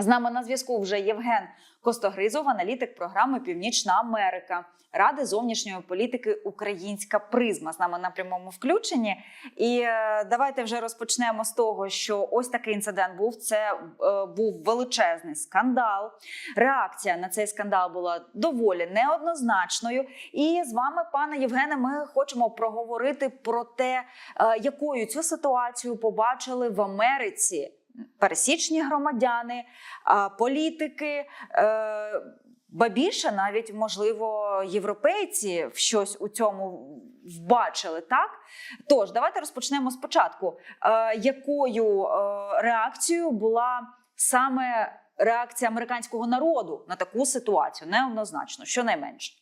З нами на зв'язку вже Євген Костогризов, аналітик програми Північна Америка Ради зовнішньої політики Українська призма. З нами на прямому включенні. І е, давайте вже розпочнемо з того, що ось такий інцидент був. Це е, був величезний скандал. Реакція на цей скандал була доволі неоднозначною. І з вами, пане Євгене, ми хочемо проговорити про те, е, якою цю ситуацію побачили в Америці пересічні громадяни, політики. е, Ба більше навіть можливо європейці щось у цьому вбачили. Так тож давайте розпочнемо спочатку. Е, якою е, реакцією була саме реакція американського народу на таку ситуацію? Неоднозначно, щонайменше.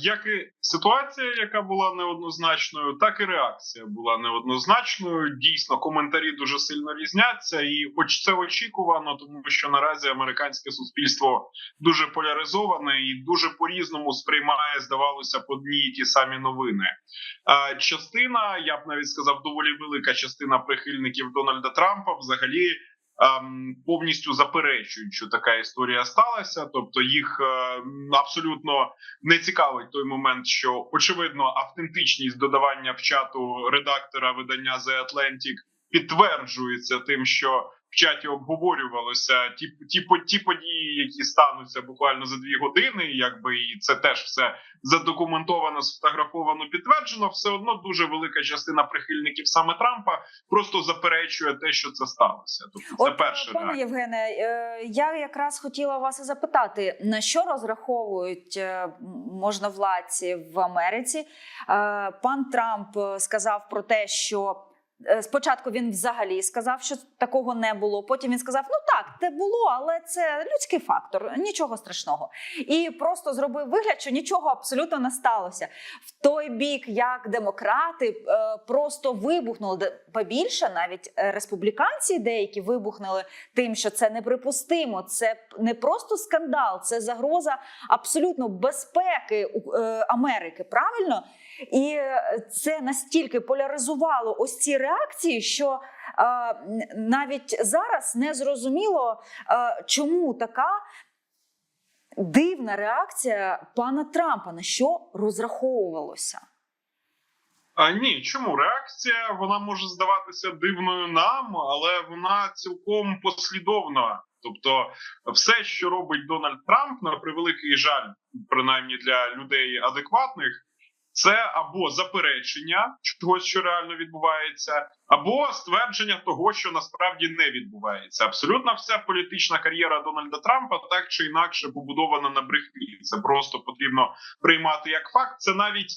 Як і ситуація, яка була неоднозначною, так і реакція була неоднозначною. Дійсно, коментарі дуже сильно різняться, і оч- це очікувано, тому що наразі американське суспільство дуже поляризоване і дуже по-різному сприймає, здавалося, б, одні ті самі новини. Частина, я б навіть сказав, доволі велика частина прихильників Дональда Трампа взагалі. Ем, Повністю заперечують, що така історія сталася, тобто їх е, абсолютно не цікавить той момент, що очевидно автентичність додавання в чату редактора видання The Atlantic підтверджується тим, що в чаті обговорювалося ті, ті, ті події, які стануться буквально за дві години. Якби і це теж все задокументовано, сфотографовано, підтверджено. Все одно дуже велика частина прихильників саме Трампа просто заперечує те, що це сталося. Тобто це От, перше пане Євгене, е, я якраз хотіла вас і запитати, на що розраховують е, можновладці в Америці? Е, Пан Трамп е, сказав про те, що. Е, Спочатку він взагалі сказав, що такого не було. Потім він сказав: ну так, це було, але це людський фактор, нічого страшного. І просто зробив вигляд, що нічого абсолютно не сталося. В той бік, як демократи е, просто вибухнули побільше, навіть е, республіканці деякі вибухнули тим, що це неприпустимо. Це не просто скандал, це загроза абсолютно безпеки Америки. Правильно? І е, це настільки поляризувало ось ці реакції, що е, навіть зараз не зрозуміло, е, чому така дивна реакція пана Трампа, на що розраховувалося. А ні, чому реакція вона може здаватися дивною нам, але вона цілком послідовна. Тобто, все, що робить Дональд Трамп, на превеликий жаль, принаймні для людей адекватних, це або заперечення чогось, що реально відбувається, або ствердження того, що насправді не відбувається. Абсолютно вся політична кар'єра Дональда Трампа так чи інакше побудована на брехні. Це просто потрібно приймати як факт. Це навіть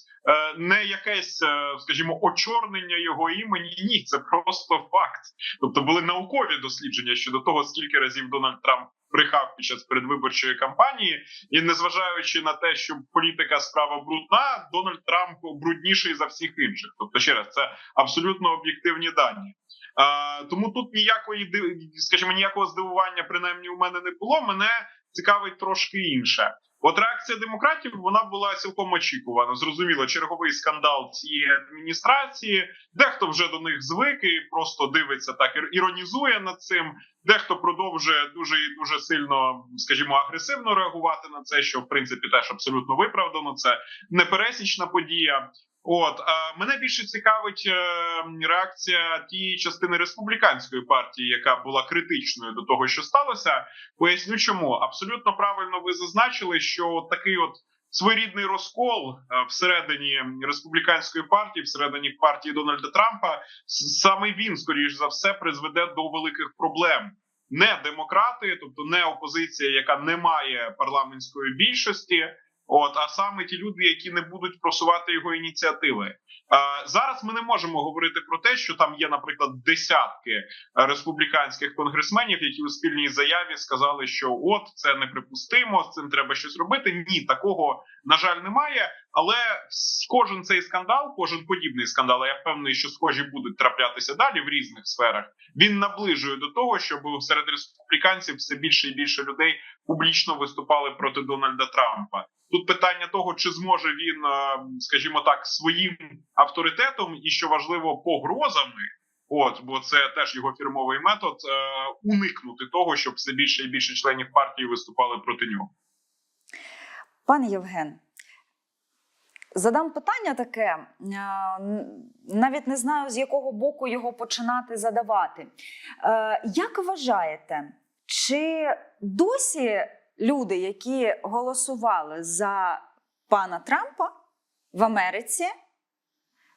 не якесь, е, скажімо, очорнення його імені. Ні, це просто факт. Тобто були наукові дослідження щодо того, скільки разів Дональд Трамп брехав під час передвиборчої кампанії, і незважаючи на те, що політика справа брудна, Дональд Трамп брудніший за всіх інших. Тобто, ще раз, це абсолютно об'єктивні дані. А, тому тут ніякої скажімо, ніякого здивування, принаймні у мене не було. Мене цікавить трошки інше. От реакція демократів вона була цілком очікувана. Зрозуміло, черговий скандал цієї адміністрації. Дехто вже до них звик і просто дивиться так іронізує над цим. Дехто продовжує дуже і дуже сильно, скажімо, агресивно реагувати на це, що в принципі теж абсолютно виправдано. Це непересічна подія. От мене більше цікавить е, реакція тієї частини республіканської партії, яка була критичною до того, що сталося. Поясню, чому абсолютно правильно ви зазначили, що такий от своєрідний розкол е, всередині республіканської партії, всередині партії Дональда Трампа, саме він, скоріш за все, призведе до великих проблем. Не демократи, тобто не опозиція, яка не має парламентської більшості. От, а саме ті люди, які не будуть просувати його ініціативи. А, зараз ми не можемо говорити про те, що там є, наприклад, десятки е, республіканських конгресменів, які у спільній заяві сказали, що от це неприпустимо, з цим треба щось робити. Ні, такого на жаль немає. Але кожен цей скандал, кожен подібний скандал, я впевнений, що схожі будуть траплятися далі в різних сферах. Він наближує до того, щоб серед республіканців все більше і більше людей публічно виступали проти Дональда Трампа. Тут питання того, чи зможе він, е, скажімо так, своїм авторитетом і що важливо, погрозами От бо це теж його фірмовий метод е, уникнути того, щоб все більше і більше членів партії виступали проти нього. Пане Євген, задам питання таке, е, навіть не знаю, з якого боку його починати задавати. Е, Як вважаєте, чи досі люди, які голосували за пана Трампа в Америці,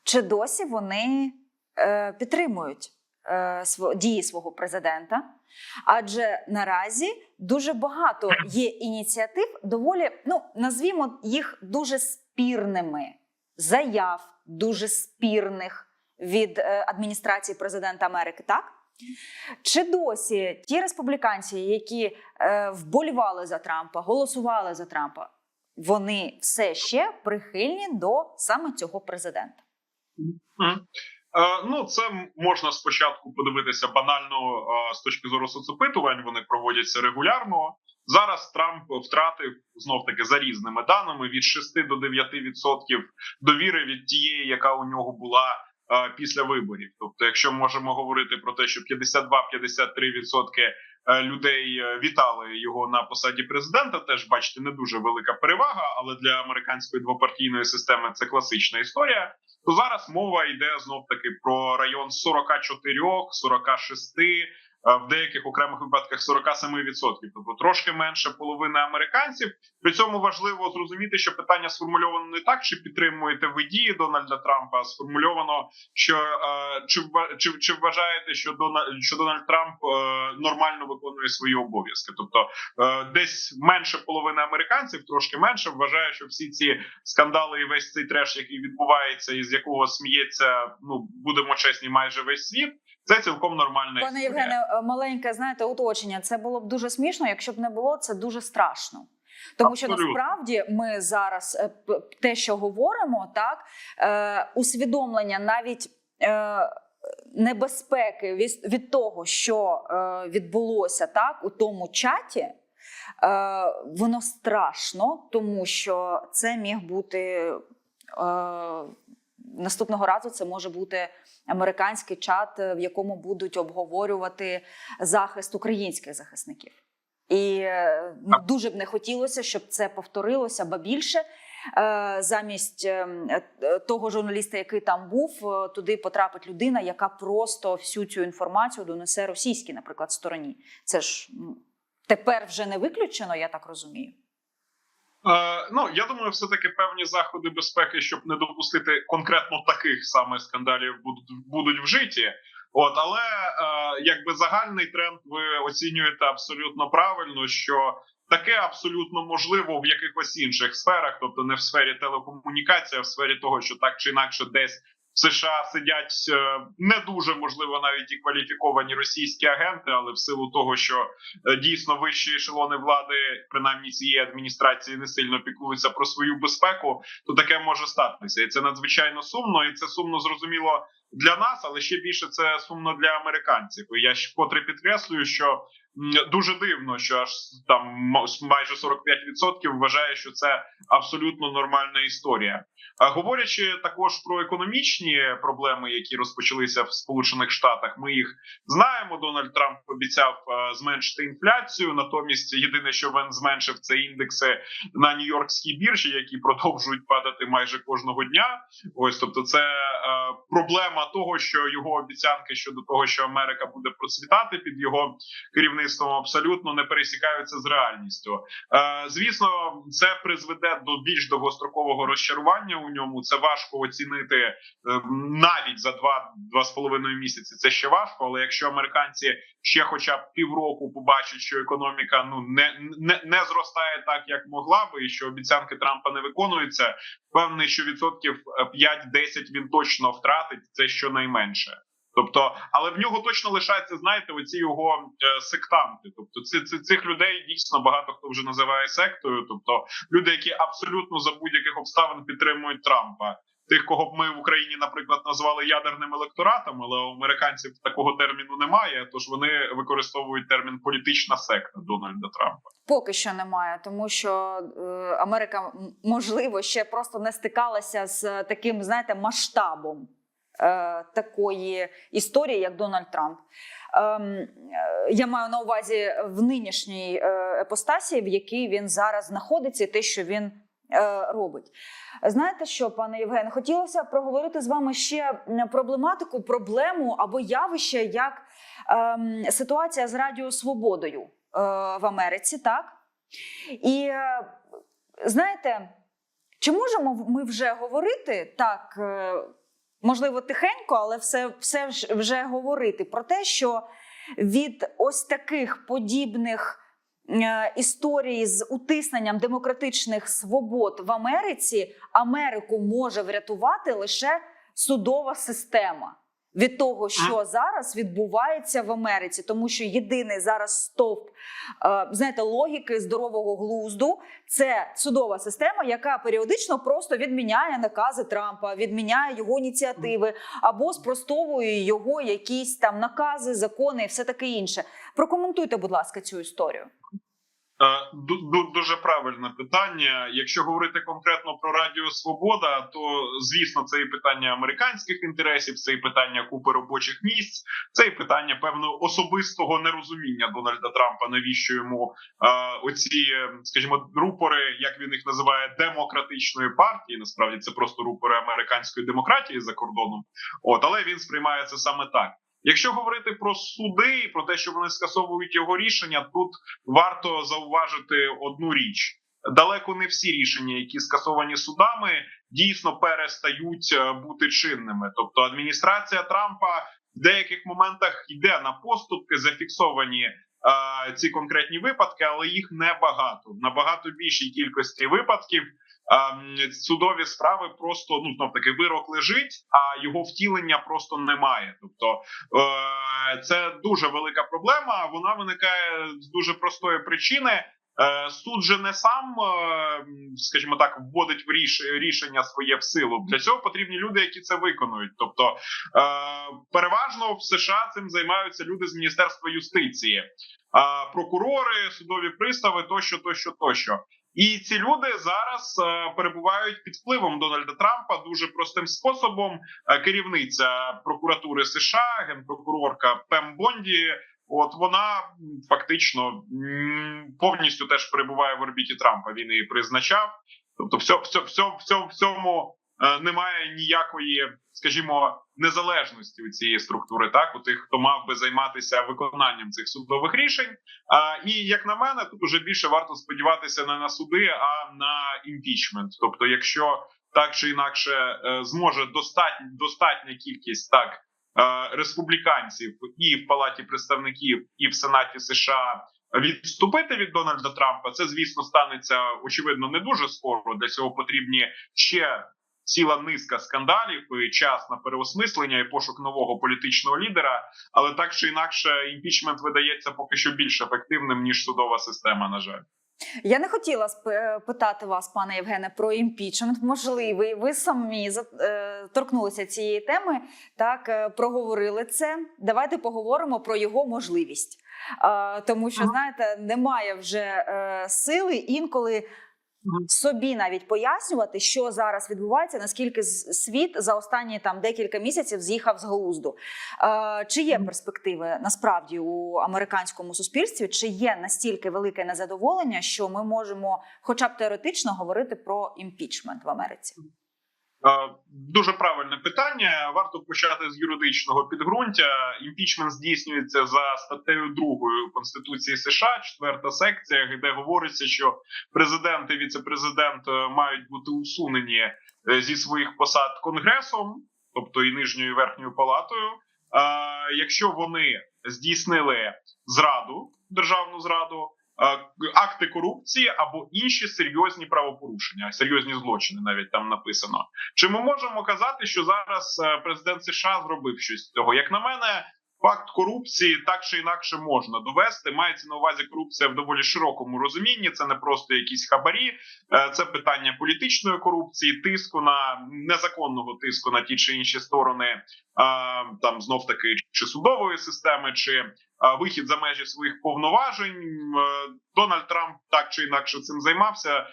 чи досі вони е, підтримують дії свого президента? Адже наразі дуже багато є ініціатив, доволі, ну назвімо їх дуже спірними, заяв дуже спірних від е, адміністрації президента Америки, так? Чи досі ті республіканці, які е, вболівали за Трампа, голосували за Трампа, вони все ще прихильні до саме цього президента? Е, Ну, це можна спочатку подивитися банально е, з точки зору соцопитувань. Вони проводяться регулярно. Зараз Трамп втратив знов таки за різними даними від 6 до 9 відсотків довіри від тієї, яка у нього була е, після виборів. Тобто, якщо можемо говорити про те, що 52-53 відсотки е, людей вітали його на посаді президента, теж бачите, не дуже велика перевага, але для американської двопартійної системи це класична історія то зараз мова йде знов таки про район 44, 46, е, в деяких окремих випадках 47 відсотків, тобто трошки менше половини американців. При цьому важливо зрозуміти, що питання сформульовано не так, чи підтримуєте ви дії Дональда Трампа, а сформульовано, що е, чи чи, чи вважаєте, що Дональд що Дональд Трамп е, нормально виконує свої обов'язки, тобто е, десь менше половини американців, трошки менше вважає, що всі ці скандали і весь цей треш, який відбувається, і з якого сміється, ну будемо чесні, майже весь світ. Це цілком нормальна Пане історія. Євгене, е, маленьке, знаєте, уточнення. Це було б дуже смішно, якщо б не було, це дуже страшно. Тому що насправді ми зараз е, те, що говоримо, так е, усвідомлення навіть е, небезпеки від, від того, що е, відбулося так у тому чаті. Е, воно страшно, тому що це міг бути е, наступного разу. Це може бути американський чат, е, в якому будуть обговорювати захист українських захисників. І е, дуже б не хотілося, щоб це повторилося, ба більше. Е, Замість того журналіста, який там був, туди потрапить людина, яка просто всю цю інформацію донесе російській, наприклад, стороні. Це ж тепер вже не виключено, я так розумію. Е, ну я думаю, все таки певні заходи безпеки, щоб не допустити конкретно таких саме скандалів, будуть будуть вжиті. От, але е, якби загальний тренд ви оцінюєте абсолютно правильно, що таке абсолютно можливо в якихось інших сферах, тобто не в сфері телекомунікації, а в сфері того, що так чи інакше десь США сидять е, не дуже можливо навіть і кваліфіковані російські агенти, але в силу того, що е, дійсно вищі ешелони влади, принаймні цієї адміністрації, не сильно піклуються про свою безпеку, то таке може статися, і це надзвичайно сумно, і це сумно зрозуміло для нас, але ще більше це сумно для американців. Я ж вкотре підкреслюю, що дуже дивно, що аж там майже 45% вважає, що це абсолютно нормальна історія. Говорячи також про економічні проблеми, які розпочалися в Сполучених Штатах, ми їх знаємо. Дональд Трамп обіцяв е, зменшити інфляцію. Натомість, єдине, що він зменшив, це індекси на Нью-Йоркській біржі, які продовжують падати майже кожного дня. Ось, тобто, це е, проблема того, що його обіцянки щодо того, що Америка буде процвітати під його керівництвом, абсолютно не пересікаються з реальністю. Е, звісно, це призведе до більш довгострокового розчарування у ньому. Це важко оцінити е, навіть за два два з половиною місяці. Це ще важко. Але якщо американці ще, хоча б півроку, побачать, що економіка ну не, не, не зростає так, як могла би, і що обіцянки Трампа не виконуються, певний, що відсотків е, 5-10 він точно втратить. Це щонайменше. Тобто, але в нього точно лишається, знаєте, оці його е, сектанти. Тобто, ці, ці, цих людей дійсно багато хто вже називає сектою. Тобто, люди, які абсолютно за будь-яких обставин підтримують Трампа. Тих, кого б ми в Україні, наприклад, назвали ядерним електоратом, але у американців такого терміну немає. Тож вони використовують термін політична секта Дональда Трампа. Поки що немає, тому що е, Америка можливо ще просто не стикалася з таким, знаєте, масштабом такої історії, як Дональд Трамп. Ем, е, я маю на увазі в нинішній е, епостасі, в якій він зараз знаходиться, і те, що він е, робить. Знаєте що, пане Євген, хотілося проговорити з вами ще проблематику, проблему або явище, як ем, ситуація з Радіо Свободою е, в Америці, так? І е, знаєте, чи можемо ми вже говорити так, е, можливо, тихенько, але все, все вже говорити про те, що від ось таких подібних е, історій з утисненням демократичних свобод в Америці Америку може врятувати лише судова система. Від того, що зараз відбувається в Америці, тому що єдиний зараз стовп е, знаєте, логіки здорового глузду це судова система, яка періодично просто відміняє накази Трампа, відміняє його ініціативи або спростовує його якісь там накази, закони і все таке інше. Прокоментуйте, будь ласка, цю історію. Е, ду- ду- Дуже правильне питання. Якщо говорити конкретно про Радіо Свобода, то звісно, це і питання американських інтересів, це і питання купи робочих місць, це і питання певного особистого нерозуміння Дональда Трампа, навіщо йому е, оці, скажімо, рупори, як він їх називає, демократичної партії. Насправді це просто рупори американської демократії за кордоном. От але він сприймає це саме так. Якщо говорити про суди і про те, що вони скасовують його рішення, тут варто зауважити одну річ: далеко не всі рішення, які скасовані судами, дійсно перестають е, бути чинними. Тобто, адміністрація Трампа в деяких моментах йде на поступки, зафіксовані. е, Ці конкретні випадки, але їх небагато. Набагато більшій кількості випадків судові справи просто ну знов таки вирок лежить, а його втілення просто немає. Тобто е, це дуже велика проблема. Вона виникає з дуже простої причини. Е, Суд же не сам, е, скажімо так, вводить в ріш- рішення своє в силу. Для цього потрібні люди, які це виконують. Тобто, переважно в США цим займаються люди з міністерства юстиції, прокурори, судові пристави, тощо, тощо, тощо. І ці люди зараз е, перебувають під впливом Дональда Трампа дуже простим способом. Е, керівниця прокуратури США, генпрокурорка Пем Бонді. От вона фактично повністю теж перебуває в орбіті Трампа. Він її призначав. Тобто, все, все, все, все, в цьому е, немає ніякої, скажімо, незалежності у цієї структури, так у тих, хто мав би займатися виконанням цих судових рішень. А, і як на мене, тут уже більше варто сподіватися не на суди, а на імпічмент. Тобто, якщо так чи інакше е, зможе достатня достатня кількість так е, республіканців і в палаті представників, і в Сенаті США відступити від Дональда Трампа, це звісно станеться очевидно не дуже скоро. Для цього потрібні ще ціла низка скандалів і час на переосмислення і пошук нового політичного лідера. Але так чи інакше, імпічмент видається поки що більш ефективним ніж судова система. На жаль. Я не хотіла е, питати вас, пане Євгене, про імпічмент. Можливий, ви самі е, торкнулися цієї теми, так е, проговорили це. Давайте поговоримо про його можливість. Тому що, знаєте, немає вже сили інколи собі навіть пояснювати, що зараз відбувається, наскільки світ за останні там декілька місяців з'їхав з глузду. Е, Чи є перспективи насправді у американському суспільстві? Чи є настільки велике незадоволення, що ми можемо, хоча б теоретично, говорити про імпічмент в Америці? Е, Дуже правильне питання. Варто почати з юридичного підґрунтя. Імпічмент здійснюється за статтею 2 Конституції США, четверта секція, де говориться, що президент і віцепрезидент е, мають бути усунені е, зі своїх посад конгресом, тобто і нижньою і верхньою палатою. Якщо вони здійснили зраду, державну зраду, акти корупції або інші серйозні правопорушення, серйозні злочини, навіть там написано. Чи ми можемо казати, що зараз е, президент США зробив щось з цього? Як на мене, факт корупції так чи інакше можна довести. Мається на увазі корупція в доволі широкому розумінні. Це не просто якісь хабарі, е, це питання політичної корупції, тиску на незаконного тиску на ті чи інші сторони, е, там знов таки чи судової системи, чи е, вихід за межі своїх повноважень. Дональд Трамп так чи інакше цим займався.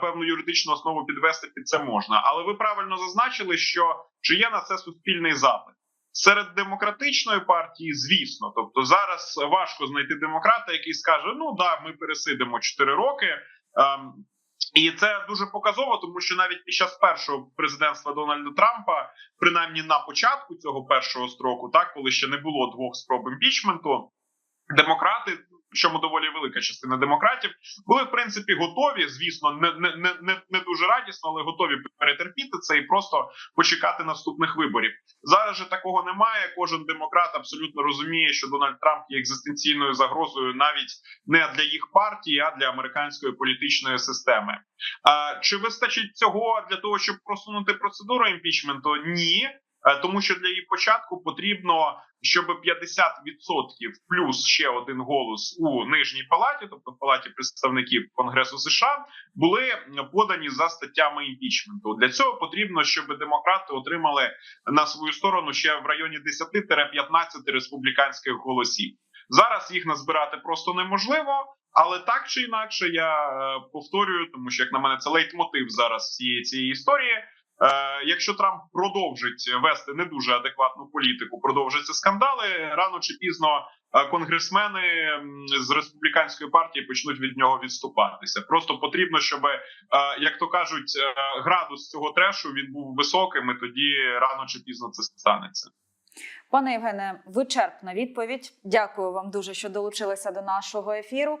Певну юридичну основу підвести під це можна. Але ви правильно зазначили, що чи є на це суспільний запит. Серед демократичної партії, звісно, тобто зараз важко знайти демократа, який скаже: ну да, ми пересидимо 4 роки. Ем, і це дуже показово, тому що навіть під час першого президентства Дональда Трампа, принаймні на початку цього першого строку, так коли ще не було двох спроб імпічменту, демократи, причому доволі велика частина демократів, були в принципі готові. Звісно, не не не не, не дуже радісно, але готові перетерпіти це і просто почекати наступних виборів. Зараз же такого немає. Кожен демократ абсолютно розуміє, що Дональд Трамп є екзистенційною загрозою навіть не для їх партії, а для американської політичної системи. А чи вистачить цього для того, щоб просунути процедуру імпічменту? Ні. Е, Тому що для її початку потрібно, щоб 50% плюс ще один голос у нижній палаті, тобто в палаті представників Конгресу США, були подані за статтями імпічменту. Для цього потрібно, щоб демократи отримали на свою сторону ще в районі 10-15 республіканських голосів. Зараз їх назбирати просто неможливо. Але так чи інакше, я е, повторюю, тому що як на мене це лейтмотив зараз всієї цієї історії. Е, якщо Трамп продовжить вести не дуже адекватну політику, продовжаться скандали рано чи пізно е, конгресмени з республіканської партії почнуть від нього відступатися. Просто потрібно, щоб, е, як то кажуть, градус цього трешу він був високим, і тоді рано чи пізно це станеться. Пане Євгене, вичерпна відповідь. Дякую вам дуже, що долучилися до нашого ефіру.